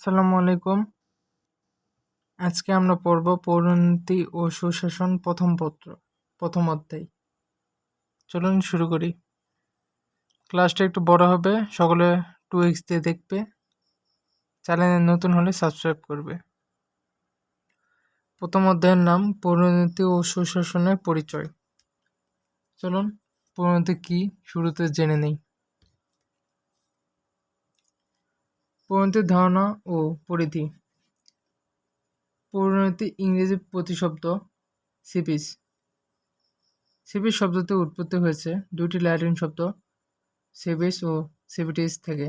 আসসালামু আলাইকুম। আজকে আমরা পড়ব পৌরনীতি ও সুশাসন প্রথম পত্র, প্রথম অধ্যায়। চলুন শুরু করি। ক্লাসটা একটু বড় হবে, সকলে টু এক্স দিয়ে দেখবে। চ্যানেলে নতুন হলে সাবস্ক্রাইব করবে। প্রথম অধ্যায়ের নাম পৌরনীতি ও সুশাসনের পরিচয়। চলুন পৌরনীতি কী? শুরুতে জেনে নেই। পরিণতির ধারণা ও পরিধি। পরিণতি ইংরেজি প্রতিশব্দ সিপিস। সিপিস শব্দতে উৎপত্তি হয়েছে দুটি ল্যাটিন শব্দ সিবিস ও সিভিটিস থেকে।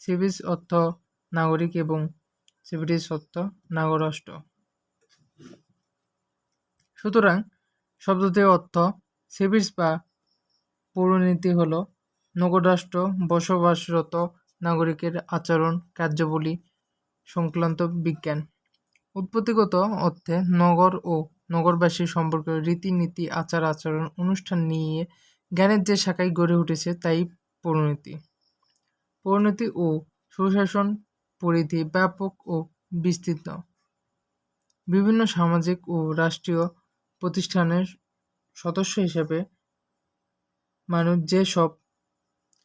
সিবিস অর্থ নাগরিক এবং সিভিটিস অর্থ নাগরাষ্ট্র। সুতরাং শব্দটির অর্থ সিভিস বা পৌরনীতি হল নগররাষ্ট্র, বসবাসরত নাগরিকের আচরণ, কার্যাবলী, সংক্রান্ত বিজ্ঞান। উৎপত্তিগত অর্থে নগর ও নগরবাসী সম্পর্কে রীতিনীতি, আচার আচরণ, অনুষ্ঠান নিয়ে জ্ঞানের যে শাখায় গড়ে উঠেছে তাই পরিণতি। পরিণতি ও সুশাসন পরিধি ব্যাপক ও বিস্তৃত। বিভিন্ন সামাজিক ও রাষ্ট্রীয় প্রতিষ্ঠানের সদস্য হিসেবে মানুষ যে সব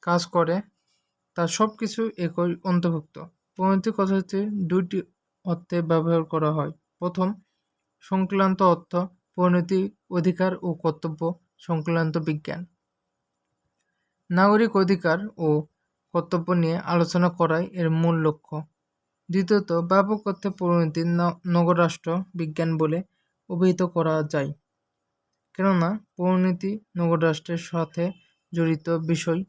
কাজ করে তার সব কিছু একই অন্তর্ভুক্ত। পরিণতি কথাটি দুইটি অর্থে ব্যবহার করা হয়। প্রথম, সংক্রান্ত অর্থ, পরিণতি অধিকার ও কর্তব্য, সংক্রান্ত বিজ্ঞান। নাগরিক অধিকার ও কর্তব্য নিয়ে আলোচনা করাই এর মূল লক্ষ্য। দ্বিতীয়ত, ব্যাপক অর্থে পরিণতি নগররাষ্ট্র বিজ্ঞান বলে অভিহিত করা যায়। কেননা, পরিণতি নগররাষ্ট্রের সাথে জড়িত বিষয়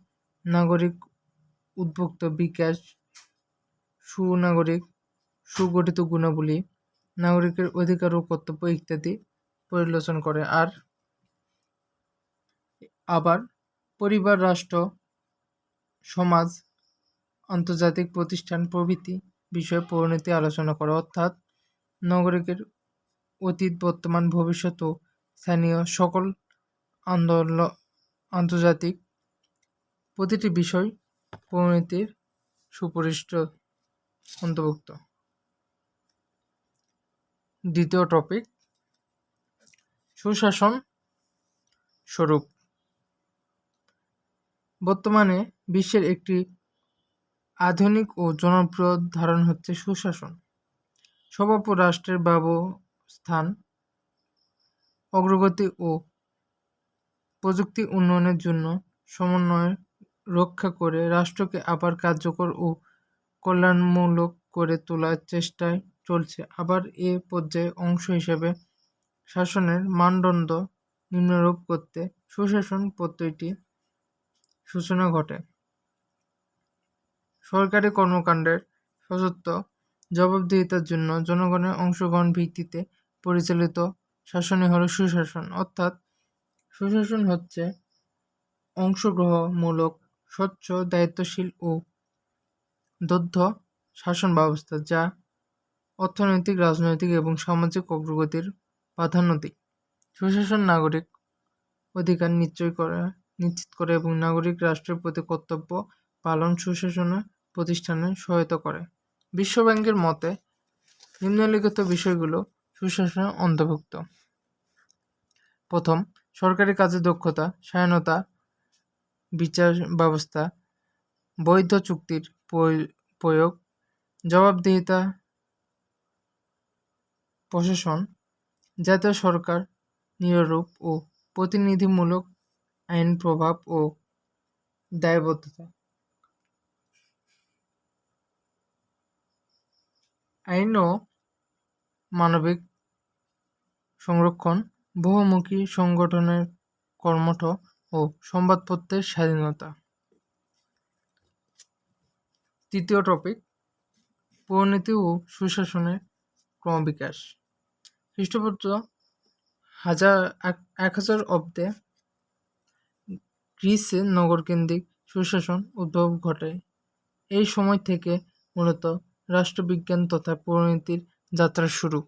নাগরিক উদ্ভুক্ত বিকাশ, সুনাগরিক, সুগঠিত গুণাবলী, নাগরিকের অধিকার ও কর্তব্য ইত্যাদি পরিলোচন করে। আর আবার পরিবার, রাষ্ট্র, সমাজ, আন্তর্জাতিক প্রতিষ্ঠান প্রভৃতি বিষয়ে পরিণতি আলোচনা করে। অর্থাৎ নাগরিকের অতীত, বর্তমান, ভবিষ্যৎ ও স্থানীয় সকল আন্দোলন, আন্তর্জাতিক প্রতিটি বিষয় পরিণতির সুপরিষ্ট অন্তর্ভুক্ত। দ্বিতীয় টপিক সুশাসন স্বরূপ। বর্তমানে বিশ্বের একটি আধুনিক ও জনপ্রিয় ধারণ হচ্ছে সুশাসন। সবাপ রাষ্ট্রের ব্যবস্থান, অগ্রগতি ও প্রযুক্তি উন্নয়নের জন্য সমন্বয় রক্ষা করে রাষ্ট্রকে আবার কার্যকর ও কল্যাণমূলক করে তোলার চেষ্টায় চলছে। আবার এ পর্যায়ে অংশ হিসেবে শাসনের মানদণ্ড নিম্নরূপ করতে সুশাসন প্রত্যয়টি সূচনা ঘটে। সরকারি কর্মকাণ্ডের সশস্ত্র জবাবদিহিতার জন্য জনগণের অংশগ্রহণ ভিত্তিতে পরিচালিত শাসনই হল সুশাসন। অর্থাৎ সুশাসন হচ্ছে অংশগ্রহণমূলক স্বচ্ছ, দায়িত্বশীল ও দগ্ধ শাসন ব্যবস্থা যা অর্থনৈতিক, রাজনৈতিক এবং সামাজিক অগ্রগতির প্রাধান্য দেয়। সুশাসন নাগরিক অধিকার নিশ্চয় করে, নিশ্চিত করে এবং নাগরিক রাষ্ট্রের প্রতি কর্তব্য পালন সুশাসনে প্রতিষ্ঠানে সহায়তা করে। বিশ্বব্যাংকের মতে, নিম্নলিখিত বিষয়গুলো সুশাসনের অন্তর্ভুক্ত। প্রথম, সরকারি কাজে দক্ষতা স্বায়নতা বিচার ব্যবস্থা, বৈধ চুক্তির প্রয়োগ, জবাবদিহিতা, প্রশাসন, জাতীয় সরকার নিরূপ ও প্রতিনিধিমূলক আইন প্রভাব ও দায়বদ্ধতা। আইন ও মানবিক সংরক্ষণ, বহুমুখী সংগঠনের কর্মঠ ও সংবাদপত্রের স্বাধীনতা। তৃতীয় টপিক পরিণতি ও সুশাসনের ক্রমবিকাশ। খ্রিস্টপূর্ব হাজার এক হাজার অব্দে গ্রিসে নগরকেন্দ্রিক সুশাসন উদ্ভব ঘটে। এই সময় থেকে মূলত রাষ্ট্রবিজ্ঞান তথা পরিণতির যাত্রা শুরু।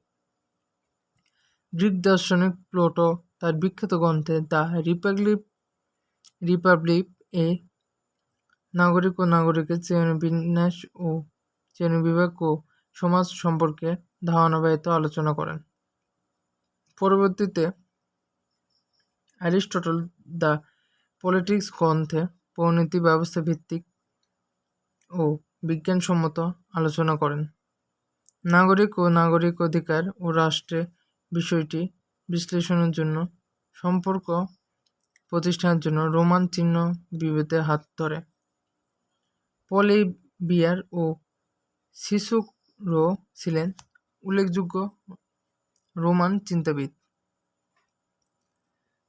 গ্রিক দার্শনিক প্লোটো তার বিখ্যাত গ্রন্থে দ্য রিপাবলিক রিপাবলিক এ নাগরিক ও নাগরিকের জীবন বিন্যাস ও শ্রেণীবিভাগ ও সমাজ সম্পর্কে ধারণা ধারণাবাহিত আলোচনা করেন। পরবর্তীতে অ্যারিস্টটল দ্য পলিটিক্স গ্রন্থে পরিণতি ব্যবস্থা ভিত্তিক ও বিজ্ঞানসম্মত আলোচনা করেন। নাগরিক ও নাগরিক অধিকার ও রাষ্ট্রে বিষয়টি বিশ্লেষণের জন্য সম্পর্ক প্রতিষ্ঠানের জন্য রোমান চিহ্ন বিভেদে হাত ধরে। পলিবিয়ার ও সিসুরো ছিলেন উল্লেখযোগ্য রোমান চিন্তাবিদ।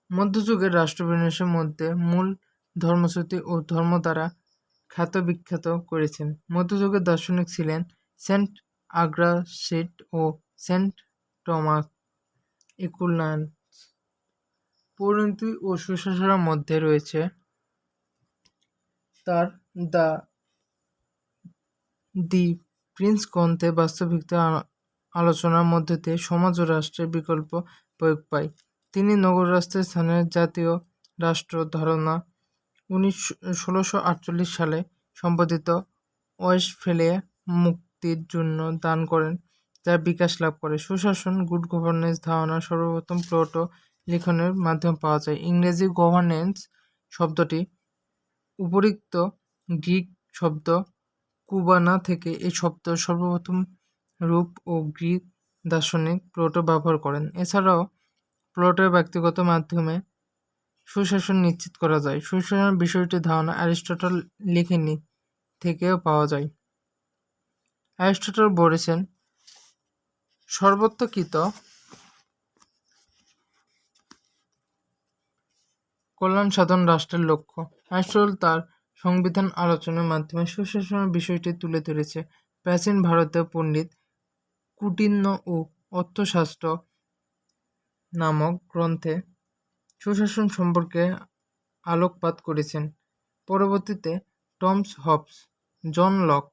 মধ্যযুগের রাষ্ট্রবিন্যাসের মধ্যে মূল ধর্মশ্রুতি ও ধর্ম দ্বারা খ্যাত বিখ্যাত করেছেন। মধ্যযুগের দার্শনিক ছিলেন সেন্ট আগ্রাসিট ও সেন্ট টমাস একুলান্স পরিণতি ও সুশাসনের মধ্যে রয়েছে তার দ্য দি প্রিন্স গ্রন্থে বাস্তবিক আলোচনার মধ্যে দিয়ে সমাজ ও রাষ্ট্রের বিকল্প প্রয়োগ পায়। তিনি নগর রাষ্ট্রের স্থানে জাতীয় রাষ্ট্র ধারণা উনিশ, ষোলোশো আটচল্লিশ সালে সম্পাদিত ওয়েস্টফেলিয়া মুক্তির জন্য দান করেন, যা বিকাশ লাভ করে। সুশাসন, গুড গভর্নেন্স ধারণা সর্বপ্রথম প্লোটো লিখনের মাধ্যমে পাওয়া যায়। ইংরেজি গভর্নেন্স শব্দটি উপরিক্ত গ্রিক শব্দ কুবানা থেকে এই শব্দ সর্বপ্রথম রূপ ও গ্রিক দার্শনিক প্লোটো ব্যবহার করেন। এছাড়াও প্লোটের ব্যক্তিগত মাধ্যমে সুশাসন নিশ্চিত করা যায়। সুশাসনের বিষয়টি ধারণা অ্যারিস্টটল লিখেনি থেকেও পাওয়া যায়। অ্যারিস্টটল বলেছেন সর্বত্রকৃত কল্যাণ সাধন রাষ্ট্রের লক্ষ্য। অ্যারিস্টটল তার সংবিধান আলোচনার মাধ্যমে সুশাসনের বিষয়টি তুলে ধরেছে। প্রাচীন ভারতীয় পণ্ডিত কুটিন্য ও অর্থশাস্ত্র নামক গ্রন্থে সুশাসন সম্পর্কে আলোকপাত করেছেন। পরবর্তীতে টমস হবস, জন লক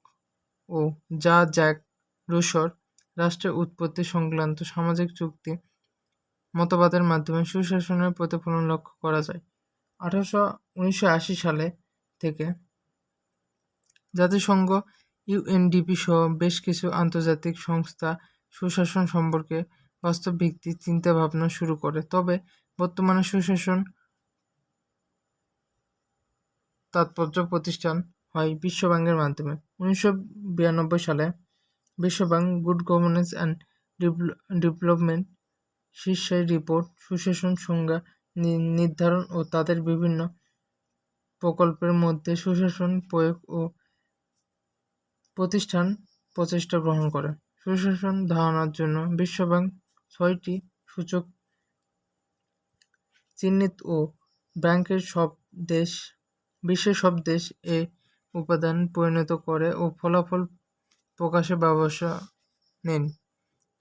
ও যা জ্যাক রুশর রাষ্ট্রের উৎপত্তি সংক্রান্ত সামাজিক চুক্তি মতবাদের মাধ্যমে সুশাসনের প্রতিফলন লক্ষ্য করা যায়। আঠারোশো উনিশশো আশি সালে থেকে জাতিসংঘ, ইউএনডিপি সহ বেশ কিছু আন্তর্জাতিক সংস্থা সুশাসন সম্পর্কে বাস্তব ভিত্তিক চিন্তাভাবনা শুরু করে। তবে বর্তমানে সুশাসন তাৎপর্য প্রতিষ্ঠান হয় বিশ্বব্যাংকের মাধ্যমে। উনিশশো বিরানব্বই সালে বিশ্বব্যাংক গুড গভর্নেন্স অ্যান্ড ডেভেলপমেন্ট শীর্ষের রিপোর্ট, সুশাসন সংজ্ঞা নির্ধারণ ও তাদের বিভিন্ন প্রকল্পের মধ্যে সুশাসন, প্রয়োগ ও প্রতিষ্ঠান প্রচেষ্টা গ্রহণ করে। সুশাসন ধারণার জন্য বিশ্বব্যাংক ছয়টি সূচক চিহ্নিত ও ব্যাংকের সব দেশ, বিশ্বের সব দেশ এ উপাদান পরিণত করে ও ফলাফল প্রকাশে ব্যবস্থা নেন।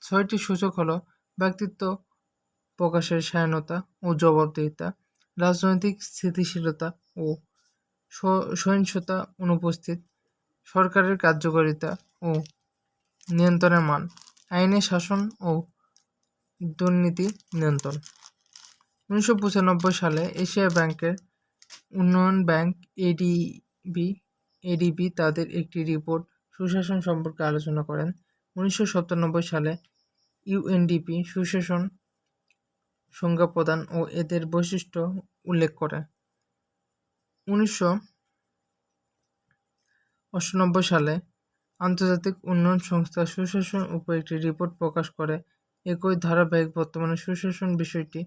ছয়টি সূচক হলো ব্যক্তিত্ব প্রকাশের স্বায়নতা ও জবাবদিহিতা, রাজনৈতিক স্থিতিশীলতা ও সহিংসতা অনুপস্থিত, সরকারের কার্যকারিতা ও নিয়ন্ত্রণের মান আইনের শাসন ও দুর্নীতি নিয়ন্ত্রণ। উনিশশো পঁচানব্বই সালে এশিয়া ব্যাংকের উন্নয়ন ব্যাংক এডিবি এডিবি তাদের একটি রিপোর্ট সুশাসন সম্পর্কে আলোচনা করেন। উনিশশো সাতানব্বই সালে ইউএনডিপি সুশাসন সংজ্ঞা প্রদান ও এদের বৈশিষ্ট্য উল্লেখ করে। উনিশশো অষ্টানব্বই সালে আন্তর্জাতিক উন্নয়ন সংস্থা সুশাসন উপর একটি রিপোর্ট প্রকাশ করে। একই ধারাবাহিক বর্তমানে সুশাসন বিষয়টি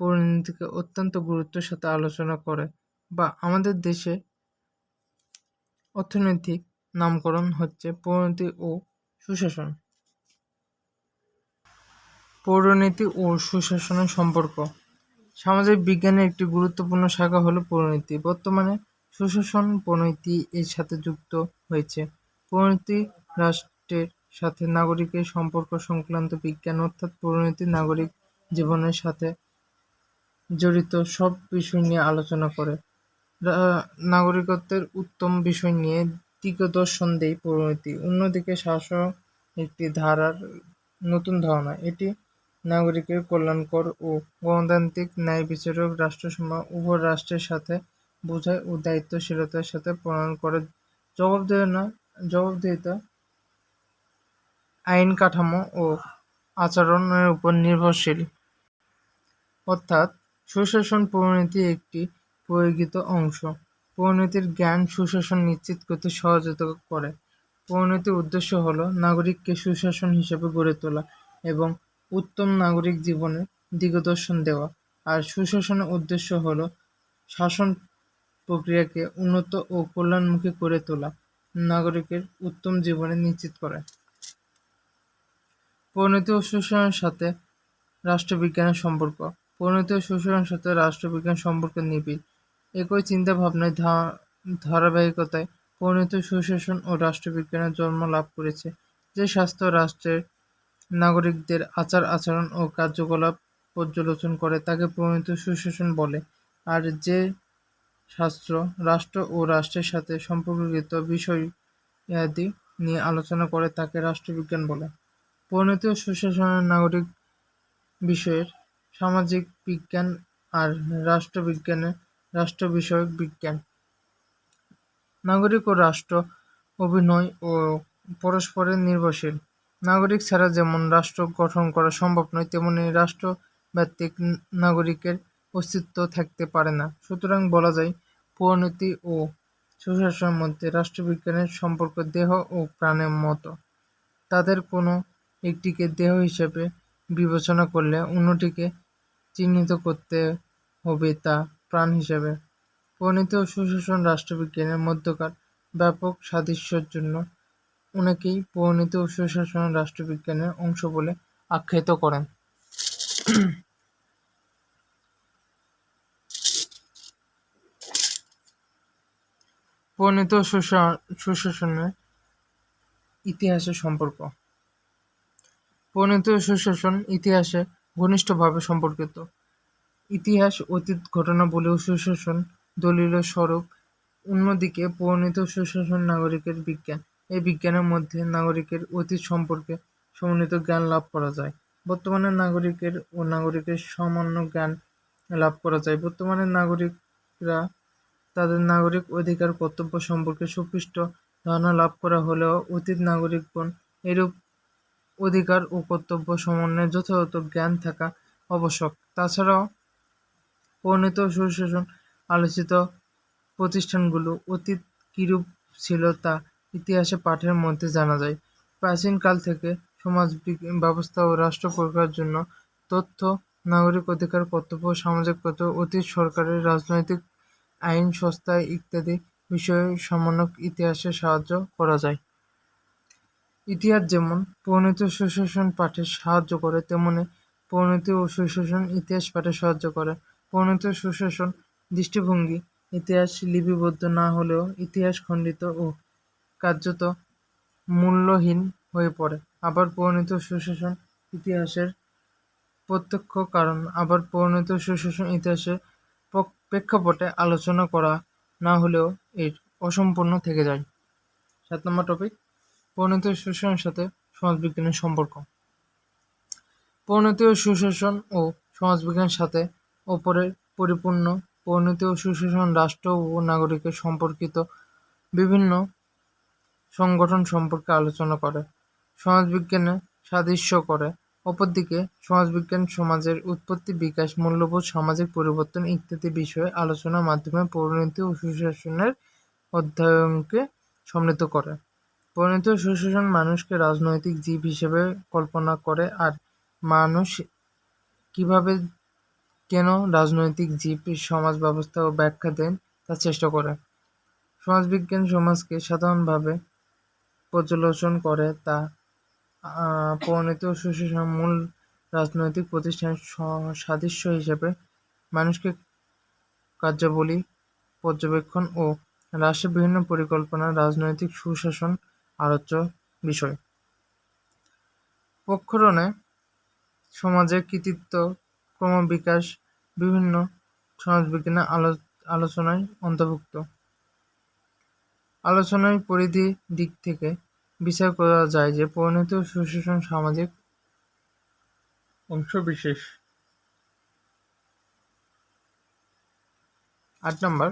পরিণতিকে অত্যন্ত গুরুত্বের সাথে আলোচনা করে বা আমাদের দেশে অর্থনৈতিক নামকরণ হচ্ছে পরিণতি ও সুশাসন। পৌরনীতি ও সুশাসনের সম্পর্ক। সামাজিক বিজ্ঞানের একটি গুরুত্বপূর্ণ শাখা হলো পৌরনীতি। বর্তমানে সুশাসন পরিণতি এর সাথে যুক্ত হয়েছে। পরিণতি রাষ্ট্রের সাথে নাগরিকের সম্পর্ক সংক্রান্ত বিজ্ঞান অর্থাৎ পৌরনীতি নাগরিক জীবনের সাথে জড়িত সব বিষয় নিয়ে আলোচনা করে। নাগরিকত্বের উত্তম বিষয় নিয়ে দিগদর্শন দেয় পরিণতি অন্যদিকে শাসক একটি ধারার নতুন ধারণা। এটি নাগরিকের কল্যাণকর ও গণতান্ত্রিক ন্যায় বিচারক রাষ্ট্রসমূহ উভয় রাষ্ট্রের সাথে বোঝায় ও দায়িত্বশীলতার সাথে প্রণয়ন করে। জবাবদিহিতা জবাবদিহিতা, আইন কাঠামো ও আচরণের উপর নির্ভরশীল। অর্থাৎ সুশাসন পরিণতি একটি প্রয়োগিত অংশ। পরিণতির জ্ঞান সুশাসন নিশ্চিত করতে সহযোগিতা করে। পরিণতির উদ্দেশ্য হল নাগরিককে সুশাসন হিসেবে গড়ে তোলা এবং উত্তম নাগরিক জীবনে দিগদর্শন দেওয়া। আর সুশাসনের উদ্দেশ্য হল শাসন প্রক্রিয়াকে উন্নত ও কল্যাণমুখী করে তোলা, নাগরিকের উত্তম জীবনে নিশ্চিত করে। পরিণতি ও সুশাসনের সাথে রাষ্ট্রবিজ্ঞানের সম্পর্ক। পরিণতি ও সুশাসনের সাথে রাষ্ট্রবিজ্ঞান সম্পর্ক নিবিড়। একই চিন্তাভাবনায় ধারাবাহিকতায় পরিণতি সুশাসন ও রাষ্ট্রবিজ্ঞানের জন্ম লাভ করেছে। যে স্বাস্থ্য, রাষ্ট্রের নাগরিকদের আচার আচরণ ও কার্যকলাপ পর্যালোচন করে, তাকে পরিণত সুশাসন বলে। আর যে শাস্ত্র রাষ্ট্র ও রাষ্ট্রের সাথে সম্পর্কিত বিষয় ইত্যাদি নিয়ে আলোচনা করে, তাকে রাষ্ট্রবিজ্ঞান বলে। পরিণত ও সুশাসনের নাগরিক বিষয়ের সামাজিক বিজ্ঞান আর রাষ্ট্রবিজ্ঞানের রাষ্ট্র বিষয়ক বিজ্ঞান। নাগরিক ও রাষ্ট্র অভিনয় ও পরস্পরের নির্ভরশীল। নাগরিক ছাড়া যেমন রাষ্ট্র গঠন করা সম্ভব নয়, তেমনি রাষ্ট্র রাষ্ট্রব্যতিক নাগরিকের অস্তিত্ব থাকতে পারে না। সুতরাং বলা যায়, পরিণতি ও সুশাসনের মধ্যে রাষ্ট্রবিজ্ঞানের সম্পর্ক দেহ ও প্রাণের মতো। তাদের কোনো একটিকে দেহ হিসেবে বিবেচনা করলে অন্যটিকে চিহ্নিত করতে হবে তা প্রাণ হিসেবে। পরিণতি ও সুশাসন রাষ্ট্রবিজ্ঞানের মধ্যকার ব্যাপক সাদৃশ্যের জন্য অনেকেই পরিণতি সুশাসন রাষ্ট্রবিজ্ঞানের অংশ বলে আখ্যায়িত করেন। পরিণতি সুশাসনের ইতিহাসের সম্পর্ক। প্রণীত সুশাসন ইতিহাসে ঘনিষ্ঠভাবে সম্পর্কিত। ইতিহাস, অতীত, ঘটনা বলেও সুশাসন দলিল স্বরূপ। অন্যদিকে পরিণত সুশাসন নাগরিকের বিজ্ঞান। এই বিজ্ঞানের মধ্যে নাগরিকের অতীত সম্পর্কে সমন্বিত জ্ঞান লাভ করা যায়। বর্তমানে নাগরিকের ও নাগরিকের সামান্য জ্ঞান লাভ করা যায়। বর্তমানে নাগরিকরা তাদের নাগরিক অধিকার, কর্তব্য সম্পর্কে সুপৃষ্ট ধারণা লাভ করা হলেও অতীত নাগরিকগণ এরূপ অধিকার ও কর্তব্য সমন্বয়ে যথাযথ জ্ঞান থাকা আবশ্যক। তাছাড়াও পরিণত সুশাসন আলোচিত প্রতিষ্ঠানগুলো অতীত কিরূপ ছিল তা ইতিহাসে পাঠের মধ্যে জানা যায় প্রাচীনকাল থেকে সমাজ ব্যবস্থা ও রাষ্ট্র পরিকার জন্য তথ্য, নাগরিক অধিকার, কর্তব্য সামাজিক কর্তব্য অতীত সরকারের রাজনৈতিক আইন সংস্থা ইত্যাদি বিষয়ে সমন্বয় ইতিহাসে সাহায্য করা যায়। ইতিহাস যেমন পরিণত সুশাসন পাঠে সাহায্য করে, তেমনি পরিণতি ও সুশাসন ইতিহাস পাঠে সাহায্য করে। পরিণত সুশাসন দৃষ্টিভঙ্গি ইতিহাস লিপিবদ্ধ না হলেও ইতিহাস খণ্ডিত ও কার্যত মূল্যহীন হয়ে পড়ে। আবার পরিণত সুশাসন ইতিহাসের প্রত্যক্ষ কারণ। আবার পরিণত সুশাসন ইতিহাসের প্রেক্ষাপটে আলোচনা করা না হলেও এর অসম্পূর্ণ থেকে যায়। সাত নম্বর টপিক পরিণত সুশাসনের সাথে সমাজবিজ্ঞানের সম্পর্ক। পরিণতি সুশাসন ও সমাজবিজ্ঞানের সাথে ওপরের পরিপূর্ণ পরিণতি সুশাসন রাষ্ট্র ও নাগরিকের সম্পর্কিত বিভিন্ন সংগঠন সম্পর্কে আলোচনা করে, সমাজবিজ্ঞানে সাদৃশ্য করে। অপরদিকে, সমাজবিজ্ঞান সমাজের উৎপত্তি বিকাশ, মূল্যবোধ, সামাজিক পরিবর্তন ইত্যাদি বিষয়ে আলোচনার মাধ্যমে পরিণতি ও সুশাসনের অধ্যয়নকে সমৃদ্ধ করে। পরিণতি ও সুশাসন মানুষকে রাজনৈতিক জীব হিসেবে কল্পনা করে আর মানুষ কীভাবে কেন রাজনৈতিক জীব, সমাজ ব্যবস্থা ও ব্যাখ্যা দেন তার চেষ্টা করে। সমাজবিজ্ঞান সমাজকে সাধারণভাবে পর্যালোচন করে তা পরিণত সুশাসন মূল রাজনৈতিক প্রতিষ্ঠানের সাদৃশ্য হিসেবে মানুষকে কার্যাবলী, পর্যবেক্ষণ ও রাষ্ট্রের বিভিন্ন পরিকল্পনা, রাজনৈতিক সুশাসন আলোচ্য বিষয়। পক্ষরণে সমাজের কৃতিত্ব, ক্রমবিকাশ, বিভিন্ন সমাজবিজ্ঞানের আলো আলোচনায় অন্তর্ভুক্ত। আলোচনার পরিধি দিক থেকে বিচার করা যায় যে পরিণত সুশাসন সামাজিক অংশবিশেষ। আট নম্বর।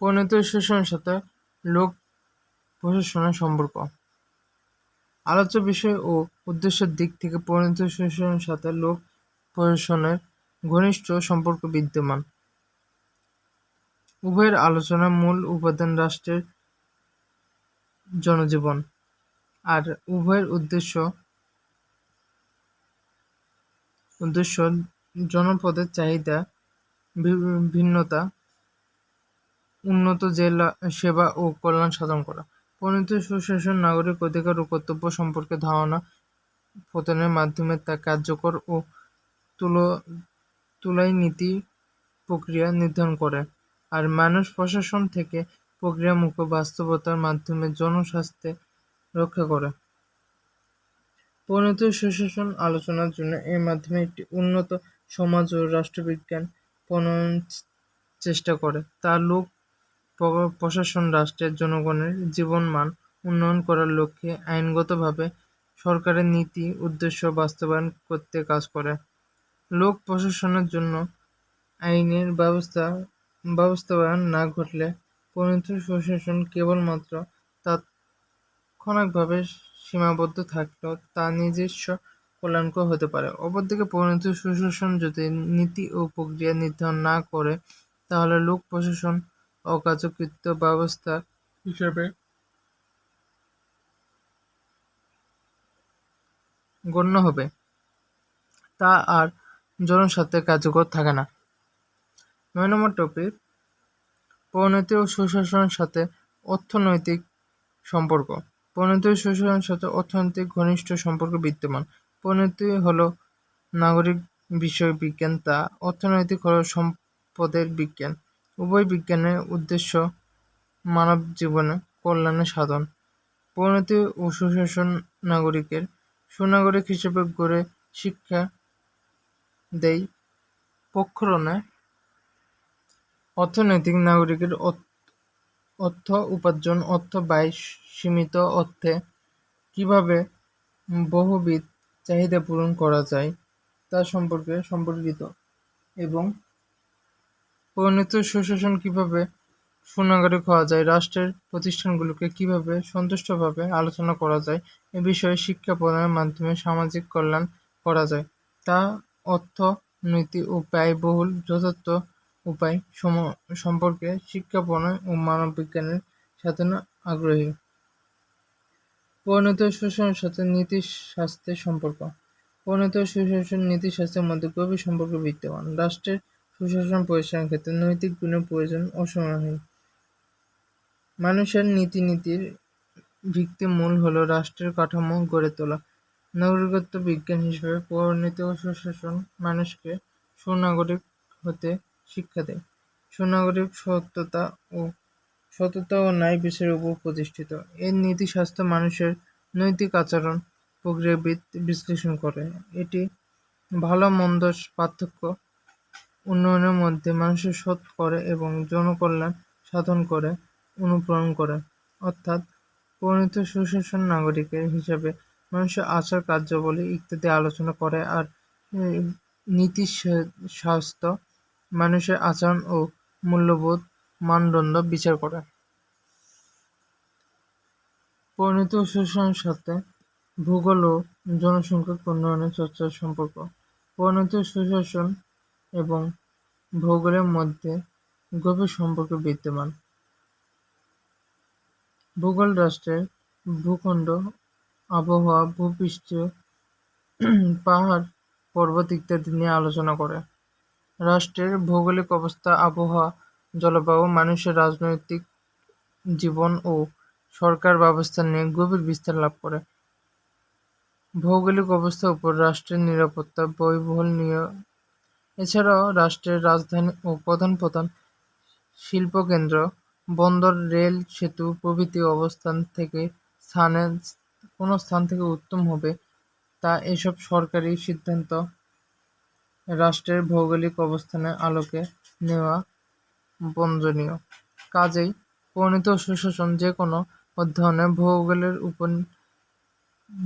পরিণত সুশাসনের সাথে লোক প্রশাসনের সম্পর্ক। আলোচ্য বিষয় ও উদ্দেশ্যের দিক থেকে পরিণত শোষণের সাথে লোক প্রশাসনের ঘনিষ্ঠ সম্পর্ক বিদ্যমান। উভয়ের আলোচনার মূল উপাদান রাষ্ট্রের জনজীবন। আর উভয়ের উদ্দেশ্য উদ্দেশ্য জনপদের চাহিদা ভিন্নতা, উন্নত জেলা সেবা ও কল্যাণ সাধন করা। পরিণত সুশাসন নাগরিক অধিকার ও কর্তব্য সম্পর্কে ধারণা পতনের মাধ্যমে তা কার্যকর ও তুলো তুলাই নীতি প্রক্রিয়া নির্ধারণ করে। আর মানুষ প্রশাসন থেকে প্রক্রিয়ামুখ বাস্তবতার মাধ্যমে জনস্বাস্থ্যে রক্ষা করে। পরিণত সুশাসন আলোচনার জন্য এর মাধ্যমে একটি উন্নত সমাজ ও রাষ্ট্রবিজ্ঞান প্রণয়ন চেষ্টা করে। তা লোক প্রশাসন, রাষ্ট্রের জনগণের জীবনমান উন্নয়ন করার লক্ষ্যে আইনগতভাবে সরকারের নীতি, উদ্দেশ্য বাস্তবায়ন করতে কাজ করে। লোক প্রশাসনের জন্য আইনের ব্যবস্থা বাস্তবায়ন না ঘটলে পরিণত সুশাসন কেবলমাত্র তাৎক্ষণিকভাবে সীমাবদ্ধ থাকলেও তা নিজস্ব কল্যাণকর হতে পারে। অপরদিকে পরিণত সুশাসন যদি নীতি ও প্রক্রিয়া নির্ধারণ না করে, তাহলে লোক প্রশাসন অকার্যকৃত ব্যবস্থা হিসেবে গণ্য হবে। তা আর জনস্বার্থে কার্যকর থাকে না। নয় নম্বর টপিক পরিণতি ও সুশাসনের সাথে অর্থনৈতিক সম্পর্ক। পরিণতি ও সুশাসনের সাথে অর্থনৈতিক ঘনিষ্ঠ সম্পর্ক বিদ্যমান। পরিণতি হল নাগরিক বিষয় বিজ্ঞান, তা অর্থনৈতিক হলো সম্পদের বিজ্ঞান। উভয় বিজ্ঞানের উদ্দেশ্য মানব জীবনে কল্যাণের সাধন। পরিণতি ও সুশাসন নাগরিকের সুনাগরিক হিসেবে গড়ে শিক্ষা দেয় পক্ষরণে অর্থনৈতিক নাগরিকের অর্থ উপার্জন, অর্থ ব্যয়, সীমিত অর্থে কীভাবে বহুবিধ চাহিদা পূরণ করা যায় তা সম্পর্কে সম্পর্কিত এবং পরিণত সুশাসন কীভাবে সুনাগরিক হওয়া যায়, রাষ্ট্রের প্রতিষ্ঠানগুলোকে কীভাবে সন্তুষ্টভাবে আলোচনা করা যায়, এ বিষয়ে শিক্ষা প্রদানের মাধ্যমে সামাজিক কল্যাণ করা যায়। তা অর্থনীতি ও ব্যয়বহুল যথার্থ উপায় সম্পর্কে শিক্ষা, প্রণয় ও মানববিজ্ঞানের সাথে আগ্রহী। পরিণত সুশাসনের সাথে স্বাস্থ্যের সম্পর্ক। পরিণত সুশাসন নীতিশাস্ত্রের মধ্যে গভীর সম্পর্ক বিদ্যমান। রাষ্ট্রের সুশাসন পরিচালনার ক্ষেত্রে নৈতিক গুণের প্রয়োজন অসীমহীন। মানুষের নীতি নীতির ভিত্তি মূল হল রাষ্ট্রের কাঠামো গড়ে তোলা। নাগরিকত্ব বিজ্ঞান হিসেবে পরিণত সুশাসন মানুষকে সুনাগরিক হতে শিক্ষা দেয়। সুনাগরিক সত্যতা ও সততা ও ন্যায় বিচারের উপর প্রতিষ্ঠিত। এর নীতি নীতিশাস্ত্র মানুষের নৈতিক আচরণ প্রক্রিয়াবিদ বিশ্লেষণ করে। এটি ভালো মন্দ পার্থক্য উন্নয়নের মধ্যে মানুষের সৎ করে এবং জনকল্যাণ সাধন করে অনুপ্ররণ করে। অর্থাৎ পরিণত সুশাসন নাগরিকের হিসাবে মানুষের আচার, কার্যাবলী ইত্যাদি আলোচনা করে আর নীতি স্বাস্থ্য মানুষের আচরণ ও মূল্যবোধ মানদণ্ড বিচার করে। পরিণত সুশাসনের সাথে ভূগোল ও জনসংখ্যা উন্নয়নের চর্চার সম্পর্ক। পরিণত সুশাসন এবং ভূগোলের মধ্যে গভীর সম্পর্ক বিদ্যমান। ভূগোল রাষ্ট্রের ভূখণ্ড, আবহাওয়া, ভূপৃষ্ঠ পাহাড়, পর্বত ইত্যাদি নিয়ে আলোচনা করে। রাষ্ট্রের ভৌগোলিক অবস্থা, আবহাওয়া, জলবায়ু, মানুষের রাজনৈতিক জীবন ও সরকার ব্যবস্থা নিয়ে গভীর বিস্তার লাভ করে। ভৌগোলিক অবস্থার উপর রাষ্ট্রের নিরাপত্তা ব্যয়বহুল নিয়ে, এছাড়াও রাষ্ট্রের রাজধানী ও প্রধান প্রধান শিল্পকেন্দ্র, বন্দর, রেল, সেতু প্রভৃতি অবস্থান থেকে স্থানে, কোন স্থান থেকে উত্তম হবে তা এসব সরকারি সিদ্ধান্ত রাষ্ট্রের ভৌগোলিক অবস্থানের আলোকে নেওয়া বঞ্জনীয় কাজেই পরিণত সুশাসন যে কোনো অধ্যয়নে ভূগোলের উপর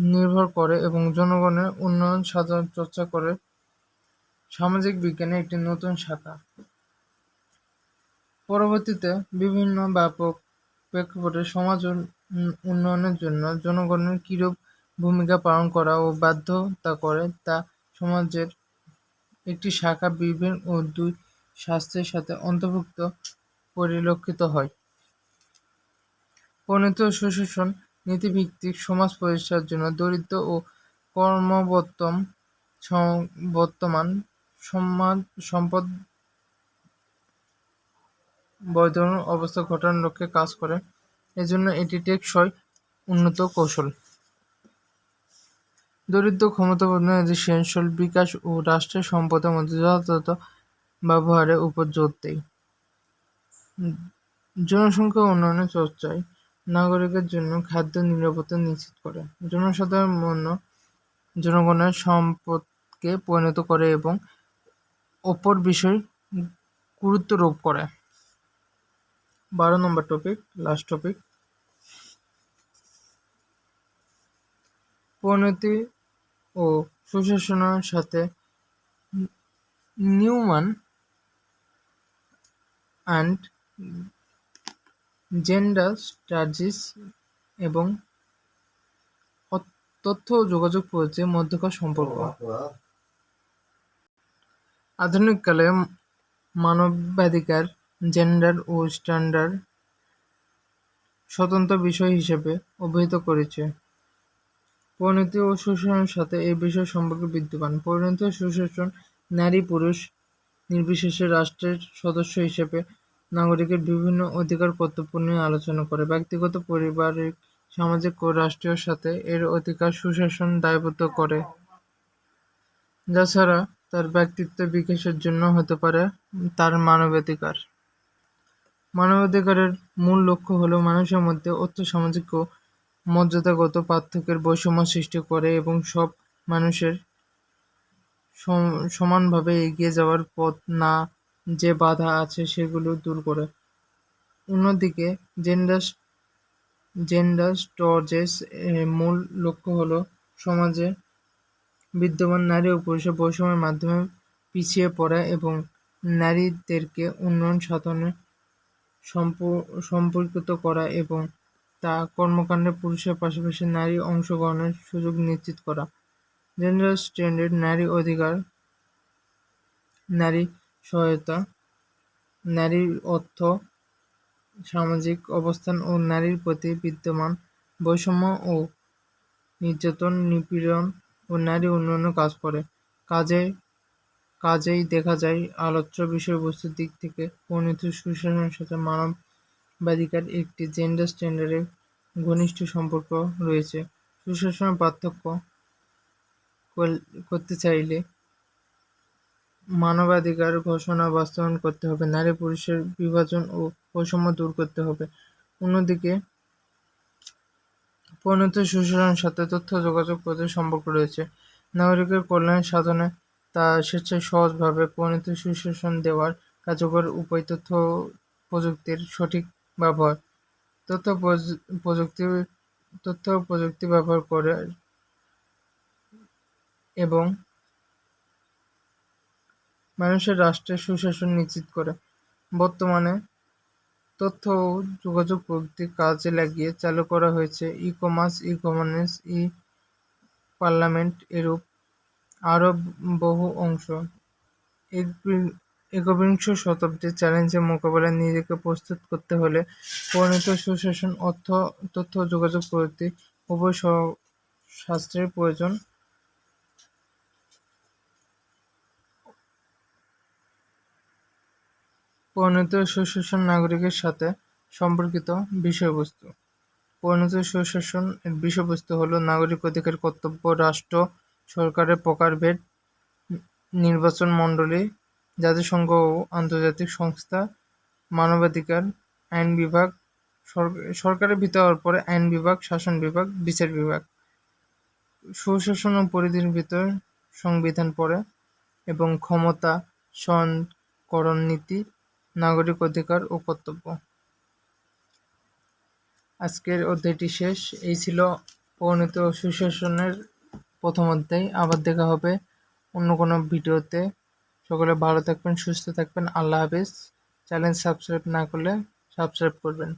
নির্ভর করে এবং জনগণের উন্নয়ন সাধন চর্চা করে, সামাজিক বিজ্ঞানের একটি নতুন শাখা। পরবর্তীতে বিভিন্ন ব্যাপক প্রেক্ষাপটে সমাজ উন্নয়নের জন্য জনগণের কিরূপ ভূমিকা পালন করা ও বাধ্যতা করে তা সমাজের একটি শাখা বিভিন্ন ও দুই শাস্ত্রের সাথে অন্তর্ভুক্ত পরিলক্ষিত হয়। পরিণত সুশাসন নীতিভিত্তিক সমাজ প্রতিষ্ঠার জন্য দরিদ্র ও কর্মবর্তম বর্তমান সমাজ সম্পদ বর্ধন অবস্থা ঘটানোর লক্ষ্যে কাজ করে। এজন্য এটি টেকসই উন্নত কৌশল। দরিদ্র ক্ষমতা ক্ষমতাপন্ন সৃজনশীল বিকাশ ও রাষ্ট্রের সম্পদের মধ্যে যথাযথ ব্যবহারের উপর জোর দেয়। জনসংখ্যা উন্নয়নের চর্চায় নাগরিকের জন্য খাদ্য নিরাপত্তা নিশ্চিত করে। জনসাধারণ মন জনগণের সম্পদকে পরিণত করে এবং অপর বিষয় গুরুত্বারোপ করে। বারো নম্বর টপিক লাস্ট টপিক পরিণতি ও সুশাসনের সাথে নিউম্যান অ্যান্ড জেন্ডার স্টাডিজ এবং তথ্য ও যোগাযোগ প্রযুক্তির মধ্যকার সম্পর্ক। আধুনিককালে মানবাধিকার, জেন্ডার ও স্ট্যান্ডার্ড স্বতন্ত্র বিষয় হিসেবে অভিহিত করেছে। পরিণতি ও সুশাসনের সাথে এই বিষয় সম্পর্কে বিদ্যমান। পরিণতি ও সুশাসন নারী, পুরুষ, নির্বিশেষে রাষ্ট্রের সদস্য হিসেবে নাগরিকের বিভিন্ন অধিকার কর্তব্য নিয়ে আলোচনা করে। ব্যক্তিগত পরিবারের সামাজিক ও রাষ্ট্রীয় সাথে এর অধিকার সুশাসন দায়বদ্ধ করে। যাছাড়া তার ব্যক্তিত্ব বিকাশের জন্য হতে পারে তার মানবাধিকার। মানবাধিকারের মূল লক্ষ্য হল মানুষের মধ্যে অর্থ সামাজিক ও মর্যাদাগত পার্থক্যের বৈষম্য সৃষ্টি করে এবং সব মানুষের সমানভাবে এগিয়ে যাওয়ার পথ না যে বাধা আছে সেগুলো দূর করে। অন্যদিকে জেন্ডার জেন্ডার স্টর্জেস মূল লক্ষ্য হলো সমাজে বিদ্যমান নারী ও পুরুষের বৈষম্যের মাধ্যমে পিছিয়ে পড়া এবং নারীদেরকে উন্নয়ন সাধনে সম্পর্কিত করা এবং কর্মকাণ্ডে পুরুষের পাশাপাশি নারী অংশগ্রহণের সুযোগ নিশ্চিত করা। জেন্ডার স্ট্যান্ডার্ড, নারী অধিকার, নারী সহায়তা নারীর অর্থ, সামাজিক অবস্থান ও নারীর প্রতি বিদ্যমান বৈষম্য ও নির্যাতন, নিপীড়ন ও নারী উন্নয়নে কাজ করে। কাজে, কাজেই দেখা যায় আলোচ্য বিষয়বস্তুর দিক থেকে পরিণত সুশাসনের সাথে মানবাধিকার একটি জেন্ডার স্ট্যান্ডার্ডের ঘনিষ্ঠ সম্পর্ক রয়েছে। সুশাসনের পার্থক্য করতে চাইলে মানবাধিকার ঘোষণা বাস্তবায়ন করতে হবে, নারী পুরুষের বিভাজন ও বৈষম্য দূর করতে হবে। অন্যদিকে পরিণত সুশাসনের সাথে তথ্য যোগাযোগ করতে সম্পর্ক রয়েছে। নাগরিকের কল্যাণ সাধনে তা স্বেচ্ছায় সহজভাবে পরিণত সুশাসন দেওয়ার কার্যকর উপায় তথ্য প্রযুক্তির সঠিক ব্যবহার, তথ্য প্রযুক্তি তথ্য প্রযুক্তি ব্যবহার করে এবং মানুষের রাষ্ট্রের সুশাসন নিশ্চিত করে। বর্তমানে তথ্য ও যোগাযোগ প্রযুক্তি কাজে লাগিয়ে চালু করা হয়েছে e commerce e governance e parliament এরূপ আরও বহু অংশ। একবিংশ শতাব্দীর চ্যালেঞ্জের মোকাবেলায় নিজেকে প্রস্তুত করতে হলে পরিণত সুশাসন, অর্থ, তথ্য যোগাযোগ প্রযুক্তি উভয় শাস্ত্রের প্রয়োজন। পরিণত সুশাসন নাগরিকের সাথে সম্পর্কিত বিষয়বস্তু। পরিণত সুশাসন বিষয়বস্তু হল নাগরিক অধিকার, কর্তব্য, রাষ্ট্র, সরকারের প্রকারভেদ, নির্বাচন মণ্ডলী জাতিসংঘ ও আন্তর্জাতিক সংস্থা মানবাধিকার আইন বিভাগ সরকারের ভিতর হওয়ার পরে আইন বিভাগ, শাসন বিভাগ, বিচার বিভাগ। সুশাসন ও পরিধির ভিতর সংবিধান পড়ে এবং ক্ষমতা সয়নকরণ নীতি, নাগরিক অধিকার ও কর্তব্য। আজকের অধ্যায়টি শেষ। এই ছিল পরিণত সুশাসনের প্রথম অধ্যায়। আবার দেখা হবে অন্য কোনো ভিডিওতে। সকলে ভালো থাকবেন সুস্থ থাকবেন। আল্লাহ হাফিজ। চ্যানেল সাবস্ক্রাইব না করলে সাবস্ক্রাইব করবেন।